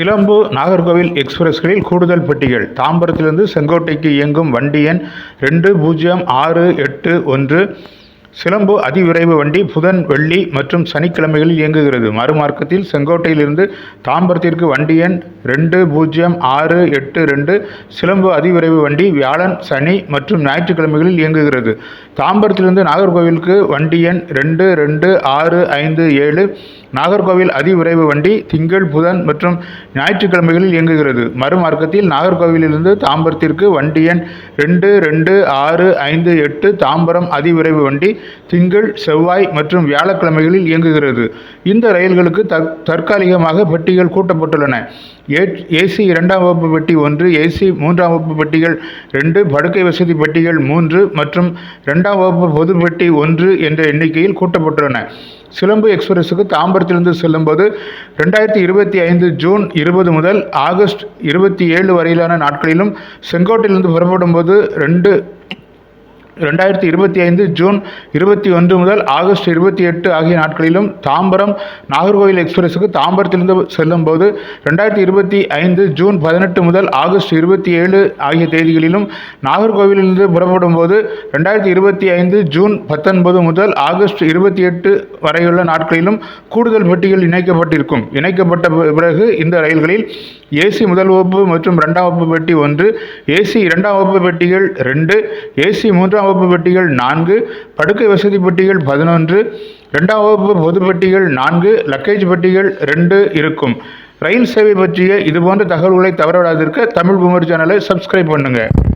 சிலம்பு நாகர்கோவில் எக்ஸ்பிரஸ்களில் கூடுதல் பெட்டிகள். தாம்பரத்திலிருந்து செங்கோட்டைக்கு இயங்கும் வண்டி எண் ரெண்டு பூஜ்ஜியம் ஆறு எட்டு ஒன்று. சிலம்பு அதிவிரைவு வண்டி புதன் வெள்ளி மற்றும் சனிக்கிழமைகளில் இயங்குகிறது. மறுமார்க்கத்தில் செங்கோட்டையிலிருந்து தாம்பரத்திற்கு வண்டி எண் ரெண்டு பூஜ்ஜியம் ஆறு எட்டு ரெண்டு. சிலம்பு அதிவிரைவு வண்டி வியாழன் சனி மற்றும் ஞாயிற்றுக்கிழமைகளில் இயங்குகிறது. தாம்பரத்திலிருந்து நாகர்கோவிலுக்கு வண்டி எண் ரெண்டு ரெண்டு ஆறு ஐந்து ஏழு. நாகர்கோவில் அதிவிரைவு வண்டி திங்கள் புதன் மற்றும் ஞாயிற்றுக்கிழமைகளில் இயங்குகிறது. மறுமார்க்கத்தில் நாகர்கோவிலிருந்து தாம்பரத்திற்கு வண்டி எண் ரெண்டு ரெண்டு ஆறு ஐந்து எட்டு. தாம்பரம் அதிவிரைவு வண்டி திங்கள் செவ்வாய் மற்றும் வியாழக்கிழமைகளில் இயங்குகிறது. இந்த ரயில்களுக்கு தற் தற்காலிகமாக பெட்டிகள் கூட்டப்பட்டுள்ளன. ஏ ஏசி இரண்டாம் வகுப்பு பெட்டி ஒன்று ஏசி மூன்றாம் வகுப்பு பெட்டிகள் ரெண்டு படுக்கை வசதி பெட்டிகள் மூன்று மற்றும் இரண்டாம் வகுப்பு பொது பெட்டி ஒன்று என்ற எண்ணிக்கையில் கூட்டப்பட்டுள்ளன. சிலம்பு எக்ஸ்பிரஸுக்கு தாம்பரத்திலிருந்து செல்லும்போது ரெண்டாயிரத்தி இருபத்தி ஐந்து ஜூன் இருபது முதல் ஆகஸ்ட் இருபத்தி ஏழு வரையிலான நாட்களிலும் செங்கோட்டையிலிருந்து புறப்படும்போது ரெண்டு ரெண்டாயிரத்தி இருபத்தி ஐந்து ஜூன் இருபத்தி ஒன்று முதல் ஆகஸ்ட் இருபத்தி எட்டு ஆகிய நாட்களிலும் தாம்பரம் நாகர்கோவில் எக்ஸ்பிரஸுக்கு தாம்பரத்திலிருந்து செல்லும் போது ரெண்டாயிரத்தி இருபத்தி ஐந்து ஜூன் பதினெட்டு முதல் ஆகஸ்ட் இருபத்தி ஏழு ஆகிய தேதிகளிலும் நாகர்கோவிலிருந்து புறப்படும் போது ரெண்டாயிரத்தி இருபத்தி ஐந்து ஜூன் பத்தொன்பது முதல் ஆகஸ்ட் இருபத்தி எட்டு வரையுள்ள நாட்களிலும் கூடுதல் பெட்டிகள் இணைக்கப்பட்டிருக்கும். இணைக்கப்பட்ட பிறகு இந்த ரயில்களில் ஏசி முதல் வகுப்பு மற்றும் இரண்டாம் வகுப்பு பெட்டி ஒன்று ஏசி இரண்டாம் வகுப்பு பெட்டிகள் ரெண்டு ஏசி மூன்றாம் வகுப்பு பெட்டிகள் நான்கு படுக்கை வசதி பெட்டிகள் பதினொன்று ரெண்டாம் வகுப்பு பொது பெட்டிகள் நான்கு லக்கேஜ் பெட்டிகள் ரெண்டு இருக்கும். ரயில் சேவை பற்றிய இதுபோன்ற தகவல்களை தவறவிடாதிருக்க தமிழ் பூமர் சேனலை சப்ஸ்கிரைப் பண்ணுங்கள்